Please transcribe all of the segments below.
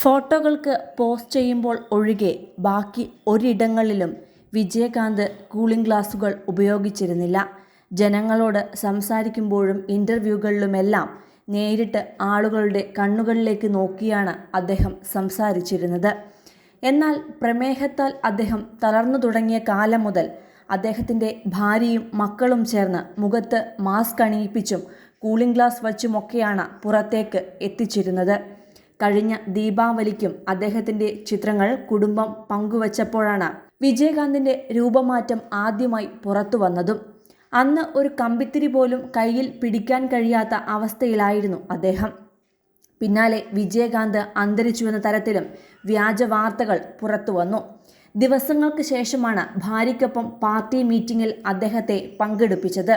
ഫോട്ടോകൾക്ക് post ചെയ്യുമ്പോൾ ഒഴികെ ബാക്കി ഒരിടങ്ങളിലും വിജയകാന്ത് കൂളിംഗ് ഗ്ലാസുകൾ ഉപയോഗിച്ചിരുന്നില്ല. ജനങ്ങളോട് സംസാരിക്കുമ്പോഴും ഇന്റർവ്യൂകളിലുമെല്ലാം നേരിട്ട് ആളുകളുടെ കണ്ണുകളിലേക്ക് നോക്കിയാണ് അദ്ദേഹം സംസാരിച്ചിരുന്നത്. എന്നാൽ പ്രമേഹത്താൽ അദ്ദേഹം തളർന്നു തുടങ്ങിയ കാലം മുതൽ അദ്ദേഹത്തിന്റെ ഭാര്യയും മക്കളും ചേർന്ന് മുഖത്ത് മാസ്ക് അണിയിപ്പിച്ചും കൂളിംഗ് ഗ്ലാസ് വച്ചുമൊക്കെയാണ് പുറത്തേക്ക് എത്തിച്ചിരുന്നത്. കഴിഞ്ഞ ദീപാവലിക്കും അദ്ദേഹത്തിന്റെ ചിത്രങ്ങൾ കുടുംബം പങ്കുവച്ചപ്പോഴാണ് വിജയകാന്തിന്റെ രൂപമാറ്റം ആദ്യമായി പുറത്തു വന്നതും. അന്ന് ഒരു കമ്പിത്തിരി പോലും കയ്യിൽ പിടിക്കാൻ കഴിയാത്ത അവസ്ഥയിലായിരുന്നു അദ്ദേഹം. പിന്നാലെ വിജയകാന്ത് അന്തരിച്ചുവെന്ന തരത്തിലും വ്യാജ വാർത്തകൾ പുറത്തു വന്നു. ദിവസങ്ങൾക്ക് ശേഷമാണ് ഭാര്യയ്ക്കൊപ്പം പാർട്ടി മീറ്റിംഗിൽ അദ്ദേഹത്തെ പങ്കെടുപ്പിച്ചത്.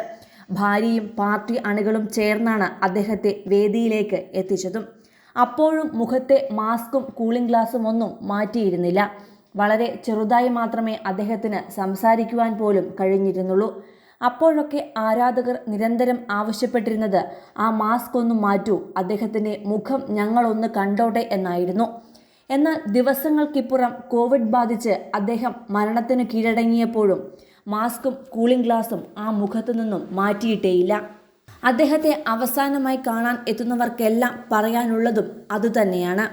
ഭാര്യയും പാർട്ടി അണികളും ചേർന്നാണ് അദ്ദേഹത്തെ വേദിയിലേക്ക് എത്തിച്ചതും. അപ്പോഴും മുഖത്തെ മാസ്കും കൂളിംഗ് ഗ്ലാസും ഒന്നും മാറ്റിയിരുന്നില്ല. വളരെ ചെറുതായി മാത്രമേ അദ്ദേഹത്തിന് സംസാരിക്കുവാൻ പോലും കഴിഞ്ഞിരുന്നുള്ളൂ. അപ്പോഴൊക്കെ ആരാധകർ നിരന്തരം ആവശ്യപ്പെട്ടിരുന്നത് ആ മാസ്ക് ഒന്ന് മാറ്റൂ അദ്ദേഹത്തിന്റെ മുഖം ഞങ്ങളൊന്ന് കണ്ടോട്ടെ എന്നായിരുന്നു. എന്നാൽ ദിവസങ്ങൾക്കിപ്പുറം കോവിഡ് ബാധിച്ച് അദ്ദേഹം മരണത്തിന് കീഴടങ്ങിയപ്പോഴും മാസ്കും കൂളിംഗ് ഗ്ലാസും ആ മുഖത്തു നിന്നും മാറ്റിയിട്ടേയില്ല. അദ്ദേഹത്തെ അവസാനമായി കാണാൻ എത്തുന്നവർക്കെല്ലാം പറയാനുള്ളതും അതുതന്നെയാണ്.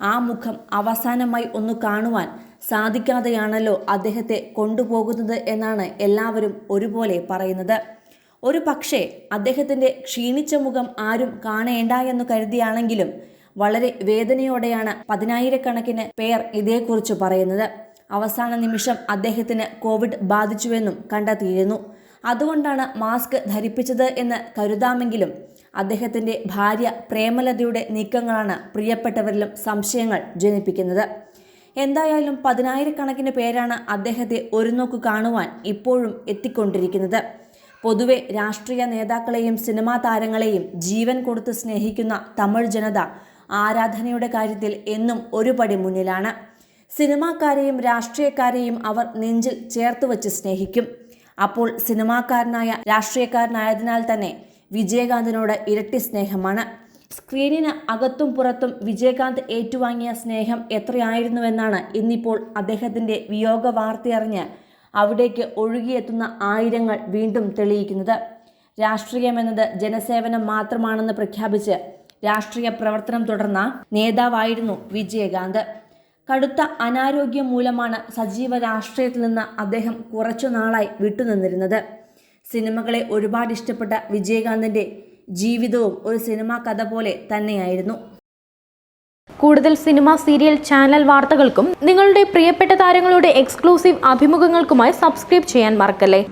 ആ മുഖം അവസാനമായി ഒന്ന് കാണുവാൻ സാധിക്കാതെയാണല്ലോ അദ്ദേഹത്തെ കൊണ്ടുപോകുന്നത് എന്നാണ് എല്ലാവരും ഒരുപോലെ പറയുന്നത്. ഒരു പക്ഷേ അദ്ദേഹത്തിന്റെ ക്ഷീണിച്ച മുഖം ആരും കാണേണ്ട എന്ന് കരുതിയാണെങ്കിലും വളരെ വേദനയോടെയാണ് പതിനായിരക്കണക്കിന് പേർ ഇതേക്കുറിച്ച് പറയുന്നത്. അവസാന നിമിഷം അദ്ദേഹത്തിന് കോവിഡ് ബാധിച്ചുവെന്നും കണ്ടെത്തിയിരുന്നു. അതുകൊണ്ടാണ് മാസ്ക് ധരിപ്പിച്ചത് എന്ന് കരുതാമെങ്കിലും അദ്ദേഹത്തിന്റെ ഭാര്യ പ്രേമലതയുടെ നീക്കങ്ങളാണ് പ്രിയപ്പെട്ടവരിലും സംശയങ്ങൾ ജനിപ്പിക്കുന്നത്. എന്തായാലും പതിനായിരക്കണക്കിന് പേരാണ് അദ്ദേഹത്തെ ഒരു നോക്ക് കാണുവാൻ ഇപ്പോഴും എത്തിക്കൊണ്ടിരിക്കുന്നത്. പൊതുവെ രാഷ്ട്രീയ നേതാക്കളെയും സിനിമാ താരങ്ങളെയും ജീവൻ കൊടുത്ത് സ്നേഹിക്കുന്ന തമിഴ് ജനത ആരാധനയുടെ കാര്യത്തിൽ എന്നും ഒരുപടി മുന്നിലാണ്. സിനിമാക്കാരെയും രാഷ്ട്രീയക്കാരെയും അവർ നെഞ്ചിൽ ചേർത്ത് വച്ച് സ്നേഹിക്കും. അപ്പോൾ സിനിമാക്കാരനായ രാഷ്ട്രീയക്കാരനായതിനാൽ തന്നെ വിജയകാന്തിനോട് ഇരട്ടി സ്നേഹമാണ്. സ്ക്രീനിന് അകത്തും പുറത്തും വിജയകാന്ത് ഏറ്റുവാങ്ങിയ സ്നേഹം എത്രയായിരുന്നുവെന്നാണ് ഇന്നിപ്പോൾ അദ്ദേഹത്തിന്റെ വിയോഗ വാർത്തയറിഞ്ഞ് അവിടേക്ക് ഒഴുകിയെത്തുന്ന ആയിരങ്ങൾ വീണ്ടും തെളിയിക്കുന്നത്. രാഷ്ട്രീയമെന്നത് ജനസേവനം മാത്രമാണെന്ന് പ്രഖ്യാപിച്ച് രാഷ്ട്രീയ പ്രവർത്തനം തുടർന്ന നേതാവായിരുന്നു വിജയകാന്ത്. കടുത്ത അനാരോഗ്യം മൂലമാണ് സജീവ രാഷ്ട്രീയത്തിൽ നിന്ന് അദ്ദേഹം കുറച്ചു നാളായി വിട്ടുനിന്നിരുന്നത്. സിനിമകളെ ഒരുപാട് ഇഷ്ടപ്പെട്ട വിജയകാന്തിന്റെ ജീവിതവും ഒരു സിനിമാ കഥ പോലെ തന്നെയായിരുന്നു. കൂടുതൽ സിനിമ സീരിയൽ ചാനൽ വാർത്തകൾക്കും നിങ്ങളുടെ പ്രിയപ്പെട്ട താരങ്ങളുടെ എക്സ്ക്ലൂസീവ് അഭിമുഖങ്ങൾക്കുമായി സബ്സ്ക്രൈബ് ചെയ്യാൻ മറക്കല്ലേ?